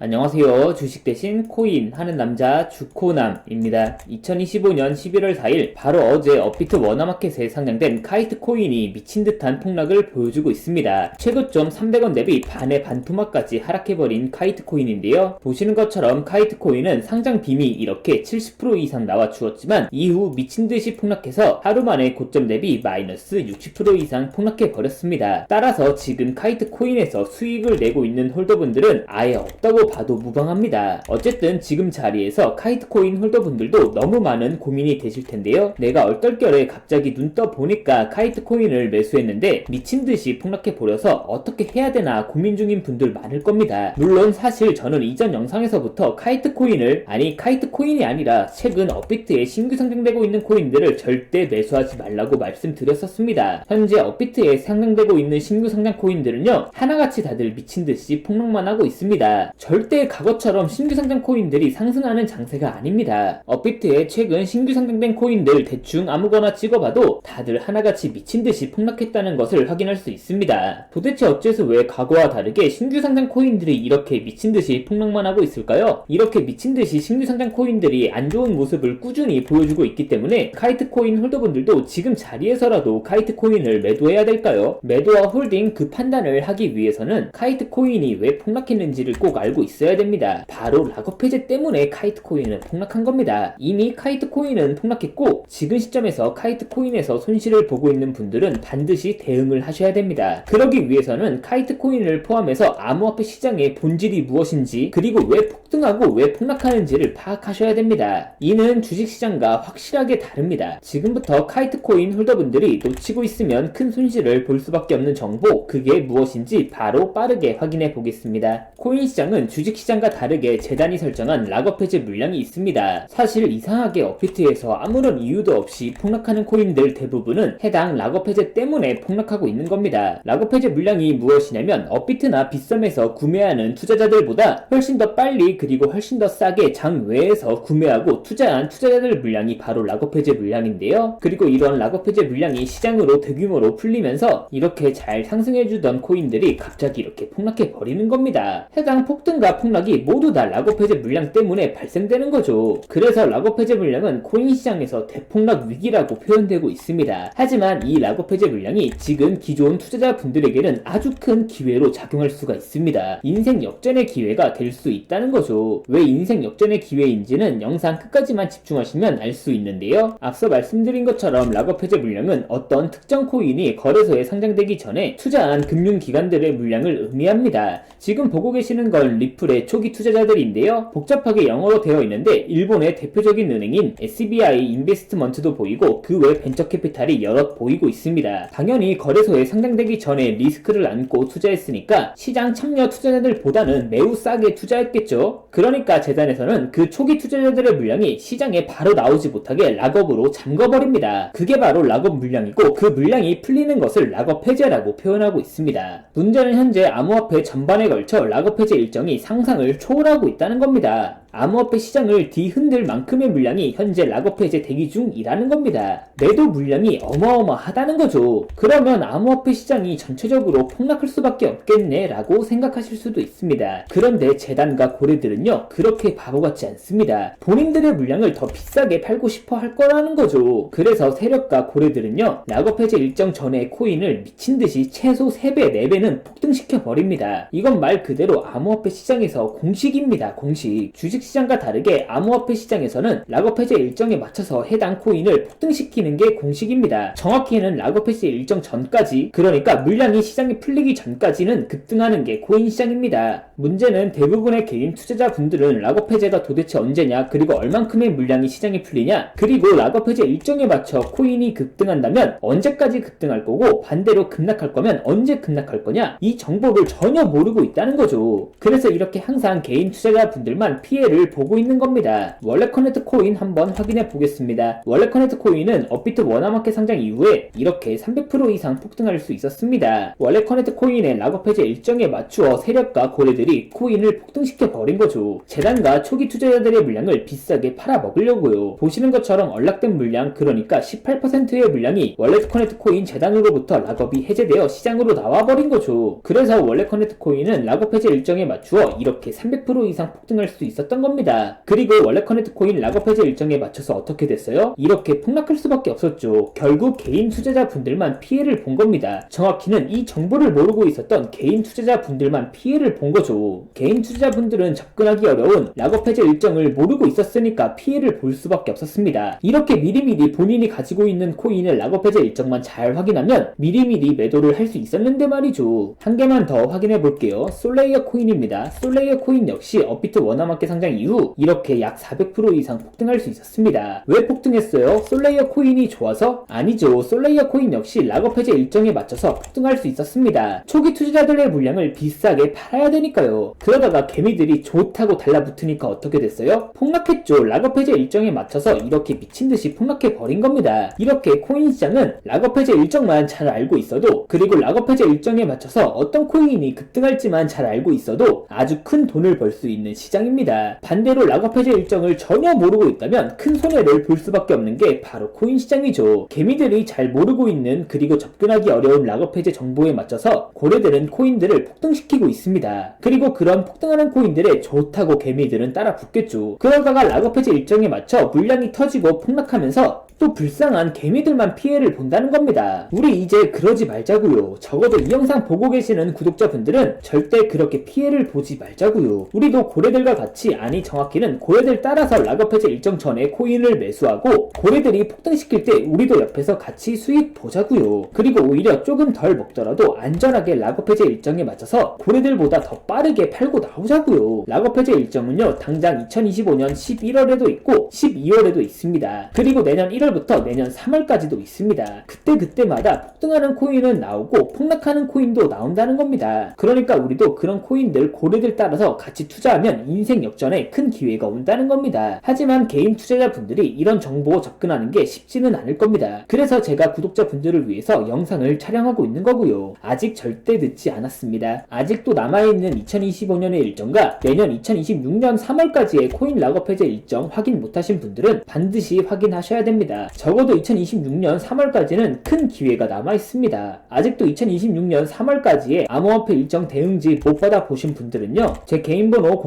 안녕하세요. 주식 대신 코인 하는 남자 주코남입니다. 2025년 11월 4일 바로 어제 업비트 워너마켓에 상장된 카이트 코인이 미친 듯한 폭락을 보여주고 있습니다. 최고점 300원 대비 반의 반토막까지 하락해버린 카이트 코인인데요. 보시는 것처럼 카이트 코인은 상장 빔이 이렇게 70% 이상 나와 주었지만 이후 미친 듯이 폭락해서 하루 만에 고점 대비 마이너스 60% 이상 폭락해 버렸습니다. 따라서 지금 카이트 코인에서 수익을 내고 있는 홀더분들은 아예 없다고 봐도 무방합니다. 어쨌든 지금 자리에서 카이트코인 홀더분들도 너무 많은 고민이 되실 텐데요. 내가 얼떨결에 갑자기 눈 떠 보니까 카이트코인을 매수했는데 미친 듯이 폭락해 버려서 어떻게 해야 되나 고민 중인 분들 많을 겁니다. 물론 사실 저는 이전 영상에서부터 카이트코인을 아니 카이트코인이 아니라 최근 업비트에 신규 상장되고 있는 코인들을 절대 매수하지 말라고 말씀드렸었습니다. 현재 업비트에 상장되고 있는 신규 상장 코인들은요 하나같이 다들 미친 듯이 폭락만 하고 있습니다. 절대 과거처럼 신규 상장 코인들이 상승하는 장세가 아닙니다. 업비트에 최근 신규 상장된 코인들 대충 아무거나 찍어봐도 다들 하나같이 미친 듯이 폭락했다는 것을 확인할 수 있습니다. 도대체 어째서 왜 과거와 다르게 신규 상장 코인들이 이렇게 미친 듯이 폭락만 하고 있을까요? 이렇게 미친 듯이 신규 상장 코인들이 안 좋은 모습을 꾸준히 보여주고 있기 때문에 카이트 코인 홀더분들도 지금 자리에서라도 카이트 코인을 매도해야 될까요? 매도와 홀딩 그 판단을 하기 위해서는 카이트 코인이 왜 폭락했는지를 꼭 알고 있어야 됩니다. 바로 락업 해제 때문에 카이트 코인은 폭락한 겁니다. 이미 카이트 코인은 폭락했고 지금 시점에서 카이트 코인에서 손실을 보고 있는 분들은 반드시 대응을 하셔야 됩니다. 그러기 위해서는 카이트 코인을 포함해서 암호화폐 시장의 본질이 무엇인지 그리고 왜 폭등하고 왜 폭락하는지를 파악하셔야 됩니다. 이는 주식시장과 확실하게 다릅니다. 지금부터 카이트 코인 홀더분들이 놓치고 있으면 큰 손실을 볼 수밖에 없는 정보 그게 무엇인지 바로 빠르게 확인해 보겠습니다. 코인 시장은 주 식시장과 다르게 재단이 설정한 락업 해제 물량이 있습니다. 사실 이상하게 업비트에서 아무런 이유도 없이 폭락하는 코인들 대부분은 해당 락업 해제 때문에 폭락하고 있는 겁니다. 락업 해제 물량이 무엇이냐면 업비트나 빗썸에서 구매하는 투자자들보다 훨씬 더 빨리 그리고 훨씬 더 싸게 장 외에서 구매하고 투자한 투자자들 물량이 바로 락업 해제 물량인데요. 그리고 이런 락업 해제 물량이 시장으로 대규모로 풀리면서 이렇게 잘 상승해주던 코인들이 갑자기 이렇게 폭락해 버리는 겁니다. 해당 폭등과 폭락이 모두 다 해제 물량 때문에 발생되는 거죠. 그래서 해제 물량은 코인 시장에서 대폭락 위기라고 표현되고 있습니다. 하지만 이 해제 물량이 지금 기존 투자자분들에게는 아주 큰 기회로 작용할 수가 있습니다. 인생 역전의 기회가 될 수 있다는 거죠. 왜 인생 역전의 기회인지는 영상 끝까지만 집중하시면 알 수 있는데요. 앞서 말씀드린 것처럼 해제 물량은 어떤 특정 코인이 거래소에 상장되기 전에 투자한 금융기관들의 물량을 의미합니다. 지금 보고 계시는 건 리플의 초기 투자자들인데요. 복잡하게 영어로 되어 있는데 일본의 대표적인 은행인 SBI 인베스트먼트도 보이고 그 외 벤처 캐피탈이 여럿 보이고 있습니다. 당연히 거래소에 상장되기 전에 리스크를 안고 투자했으니까 시장 참여 투자자들보다는 매우 싸게 투자했겠죠. 그러니까 재단에서는 그 초기 투자자들의 물량이 시장에 바로 나오지 못하게 락업으로 잠궈버립니다. 그게 바로 락업 물량이고 그 물량이 풀리는 것을 락업 해제라고 표현하고 있습니다. 문제는 현재 암호화폐 전반에 걸쳐 락업 해제 일정이 상상을 초월하고 있다는 겁니다. 암호화폐 시장을 뒤흔들 만큼의 물량이 현재 락업 해제 대기 중이라는 겁니다. 매도 물량이 어마어마하다는 거죠. 그러면 암호화폐 시장이 전체적으로 폭락할 수밖에 없겠네 라고 생각하실 수도 있습니다. 그런데 재단과 고래들은요 그렇게 바보 같지 않습니다. 본인들의 물량을 더 비싸게 팔고 싶어 할 거라는 거죠. 그래서 세력과 고래들은요 락업 해제 일정 전에 코인을 미친 듯이 최소 3배, 4배는 폭등시켜 버립니다. 이건 말 그대로 암호화폐 시장에서 공식입니다. 공식. 주식 시장과 다르게 암호화폐 시장에서는 락업 해제 일정에 맞춰서 해당 코인을 폭등시키는 게 공식입니다. 정확히는 락업 해제 일정 전까지 그러니까 물량이 시장에 풀리기 전까지는 급등하는 게 코인 시장입니다. 문제는 대부분의 개인 투자자분들은 락업 해제가 도대체 언제냐 그리고 얼만큼의 물량이 시장에 풀리냐 그리고 락업 해제 일정에 맞춰 코인이 급등한다면 언제까지 급등할 거고 반대로 급락할 거면 언제 급락할 거냐 이 정보를 전혀 모르고 있다는 거죠. 그래서 이렇게 항상 개인 투자자분들만 피해 를 피해를 보고 있는 겁니다. 원래 커넥트 코인 한번 확인해 보겠습니다. 원래 커넥트 코인은 업비트 원화마켓 상장 이후에 이렇게 300% 이상 폭등할 수 있었습니다. 원래 커넥트 코인의 락업 해제 일정에 맞추어 세력과 고래들이 코인을 폭등시켜 버린 거죠. 재단과 초기 투자자들의 물량을 비싸게 팔아 먹으려고요. 보시는 것처럼 언락된 물량 그러니까 18%의 물량이 원래 커넥트 코인 재단으로부터 락업이 해제되어 시장으로 나와버린 거죠. 그래서 원래 커넥트 코인은 락업 해제 일정에 맞추어 이렇게 300% 이상 폭등할 수 있었 던 겁니다. 그리고 원래 커넥트 코인 락업 해제 일정에 맞춰서 어떻게 됐어요? 이렇게 폭락할 수밖에 없었죠. 결국 개인 투자자분들만 피해를 본 겁니다. 정확히는 이 정보를 모르고 있었던 개인 투자자분들만 피해를 본 거죠. 개인 투자자분들은 접근하기 어려운 락업 해제 일정을 모르고 있었으니까 피해를 볼 수밖에 없었습니다. 이렇게 미리미리 본인이 가지고 있는 코인의 락업 해제 일정만 잘 확인하면 미리미리 매도를 할 수 있었는데 말이죠. 한 개만 더 확인해 볼게요. 솔레이어 코인입니다. 솔레이어 코인 역시 업비트 원화마켓 상장 이후 이렇게 약 400% 이상 폭등할 수 있었습니다. 왜 폭등했어요? 솔레이어 코인이 좋아서? 아니죠. 솔레이어 코인 역시 락업 해제 일정에 맞춰서 폭등할 수 있었습니다. 초기 투자자들의 물량을 비싸게 팔아야 되니까요. 그러다가 개미들이 좋다고 달라붙으니까 어떻게 됐어요? 폭락했죠. 락업 해제 일정에 맞춰서 이렇게 미친 듯이 폭락해 버린 겁니다. 이렇게 코인 시장은 락업 해제 일정만 잘 알고 있어도 그리고 락업 해제 일정에 맞춰서 어떤 코인이 급등할지만 잘 알고 있어도 아주 큰 돈을 벌 수 있는 시장입니다. 반대로 락업 해제 일정을 전혀 모르고 있다면 큰 손해를 볼 수밖에 없는 게 바로 코인 시장이죠. 개미들이 잘 모르고 있는 그리고 접근하기 어려운 락업 해제 정보에 맞춰서 고래들은 코인들을 폭등시키고 있습니다. 그리고 그런 폭등하는 코인들에 좋다고 개미들은 따라 붙겠죠. 그러다가 락업 해제 일정에 맞춰 물량이 터지고 폭락하면서 또 불쌍한 개미들만 피해를 본다는 겁니다. 우리 이제 그러지 말자고요. 적어도 이 영상 보고 계시는 구독자분들은 절대 그렇게 피해를 보지 말자고요. 우리도 고래들과 같이 아니 정확히는 고래들 따라서 락업 해제 일정 전에 코인을 매수하고 고래들이 폭등시킬 때 우리도 옆에서 같이 수익 보자고요. 그리고 오히려 조금 덜 먹더라도 안전하게 락업 해제 일정에 맞춰서 고래들보다 더 빠르게 팔고 나오자고요. 락업 해제 일정은요 당장 2025년 11월에도 있고 12월에도 있습니다. 그리고 내년 1월부터 내년 3월까지도 있습니다. 그때 그때마다 폭등하는 코인은 나오고 폭락하는 코인도 나온다는 겁니다. 그러니까 우리도 그런 코인들 고래들 따라서 같이 투자하면 인생 역전에 큰 기회가 온다는 겁니다. 하지만 개인 투자자분들이 이런 정보 접근하는 게 쉽지는 않을 겁니다. 그래서 제가 구독자분들을 위해서 영상을 촬영하고 있는 거고요. 아직 절대 늦지 않았습니다. 아직도 남아있는 2025년의 일정과 내년 2026년 3월까지의 코인 락업 해제 일정 확인 못하신 분들은 반드시 확인하셔야 됩니다. 적어도 2026년 3월까지는 큰 기회가 남아 있습니다. 아직도 2026년 3월까지의 암호화폐 일정 대응지 못 받아 보신 분들은요, 제 개인 번호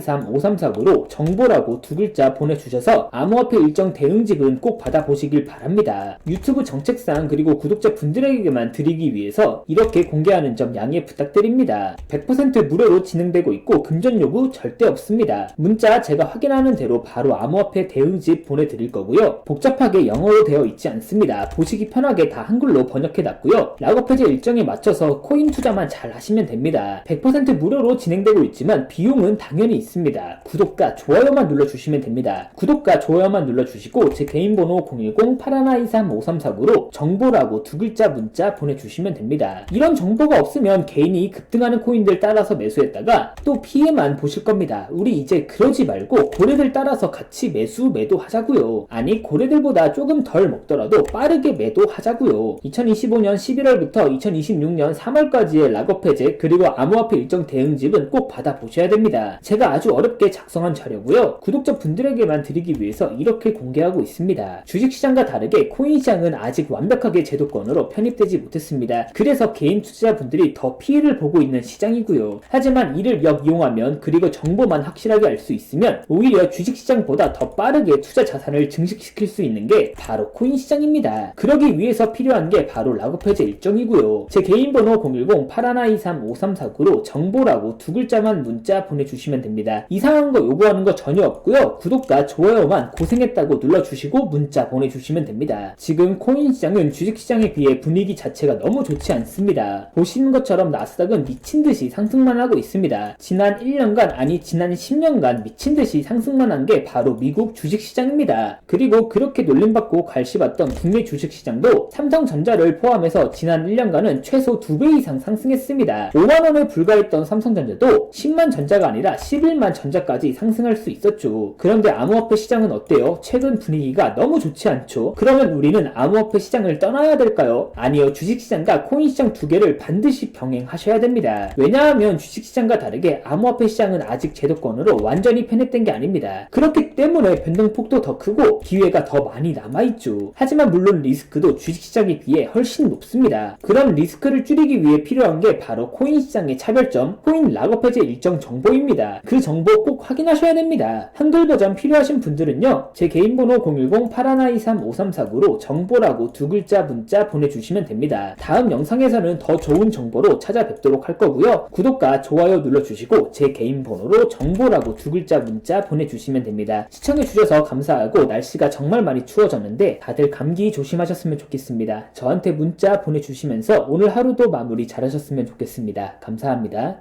010-8123-5349로 정보라고 두 글자 보내주셔서 암호화폐 일정 대응집은 꼭 받아보시길 바랍니다. 유튜브 정책상 그리고 구독자 분들에게만 드리기 위해서 이렇게 공개하는 점 양해 부탁드립니다. 100% 무료로 진행되고 있고 금전 요구 절대 없습니다. 문자 제가 확인하는 대로 바로 암호화폐 대응집 보내드릴 거고요. 복잡하게 영어로 되어 있지 않습니다. 보시기 편하게 다 한글로 번역해 놨고요. 락업 해제 일정에 맞춰서 코인 투자만 잘 하시면 됩니다. 100% 무료로 진행되고 있지만 비용은 당연히 있습니다. 구독과 좋아요만 눌러주시면 됩니다. 구독과 좋아요만 눌러주시고 제 개인 번호 010-8123-5349로 정보라고 두 글자 문자 보내주시면 됩니다. 이런 정보가 없으면 개인이 급등하는 코인들 따라서 매수했다가 또 피해만 보실 겁니다. 우리 이제 그러지 말고 고래들 따라서 같이 매수 매도하자고요. 아니 고래들보다 조금 덜 먹더라도 빠르게 매도하자고요. 2025년 11월부터 2026년 3월까지의 락업 해제 그리고 암호화폐 일정 대응집은 꼭 받아보셔야 됩니다. 제가 아주 어렵게 작성한 자료고요. 구독자 분들에게만 드리기 위해서 이렇게 공개하고 있습니다. 주식시장과 다르게 코인시장은 아직 완벽하게 제도권으로 편입되지 못했습니다. 그래서 개인 투자자분들이 더 피해를 보고 있는 시장이고요. 하지만 이를 역이용하면 그리고 정보만 확실하게 알 수 있으면 오히려 주식시장보다 더 빠르게 투자 자산을 증식시킬 수 있는 게 바로 코인시장입니다. 그러기 위해서 필요한 게 바로 해제 일정이고요. 제 개인 번호 010-8123-5349로 정보라고 두 글자만 문자 보내주시면 됩니다. 이상한 거 요구하는 거 전혀 없고요. 구독과 좋아요만 고생했다고 눌러주시고 문자 보내주시면 됩니다. 지금 코인 시장은 주식 시장에 비해 분위기 자체가 너무 좋지 않습니다. 보시는 것처럼 나스닥은 미친 듯이 상승만 하고 있습니다. 지난 1년간 아니 지난 10년간 미친 듯이 상승만 한 게 바로 미국 주식 시장입니다. 그리고 그렇게 놀림받고 갈시받던 국내 주식 시장도 삼성전자를 포함해서 지난 1년간은 최소 2배 이상 상승했습니다. 5만 원에 불과했던 삼성전자도 10만 전자가 아니라 11만 코인만 전자까지 상승할 수 있었죠. 그런데 암호화폐 시장은 어때요? 최근 분위기가 너무 좋지 않죠? 그러면 우리는 암호화폐 시장을 떠나야 될까요? 아니요. 주식시장과 코인 시장 두 개를 반드시 병행하셔야 됩니다. 왜냐하면 주식시장과 다르게 암호화폐 시장은 아직 제도권으로 완전히 편입된 게 아닙니다. 그렇기 때문에 변동폭도 더 크고 기회가 더 많이 남아있죠. 하지만 물론 리스크도 주식시장에 비해 훨씬 높습니다. 그런 리스크를 줄이기 위해 필요한 게 바로 코인 시장의 차별점, 코인 락업 해제 일정 정보입니다. 그 정보 꼭 확인하셔야 됩니다. 한글 버전 필요하신 분들은요, 제 개인 번호 010-8123-5349로 정보라고 두 글자 문자 보내주시면 됩니다. 다음 영상에서는 더 좋은 정보로 찾아뵙도록 할 거고요. 구독과 좋아요 눌러주시고 제 개인 번호로 정보라고 두 글자 문자 보내주시면 됩니다. 시청해주셔서 감사하고 날씨가 정말 많이 추워졌는데 다들 감기 조심하셨으면 좋겠습니다. 저한테 문자 보내주시면서 오늘 하루도 마무리 잘하셨으면 좋겠습니다. 감사합니다.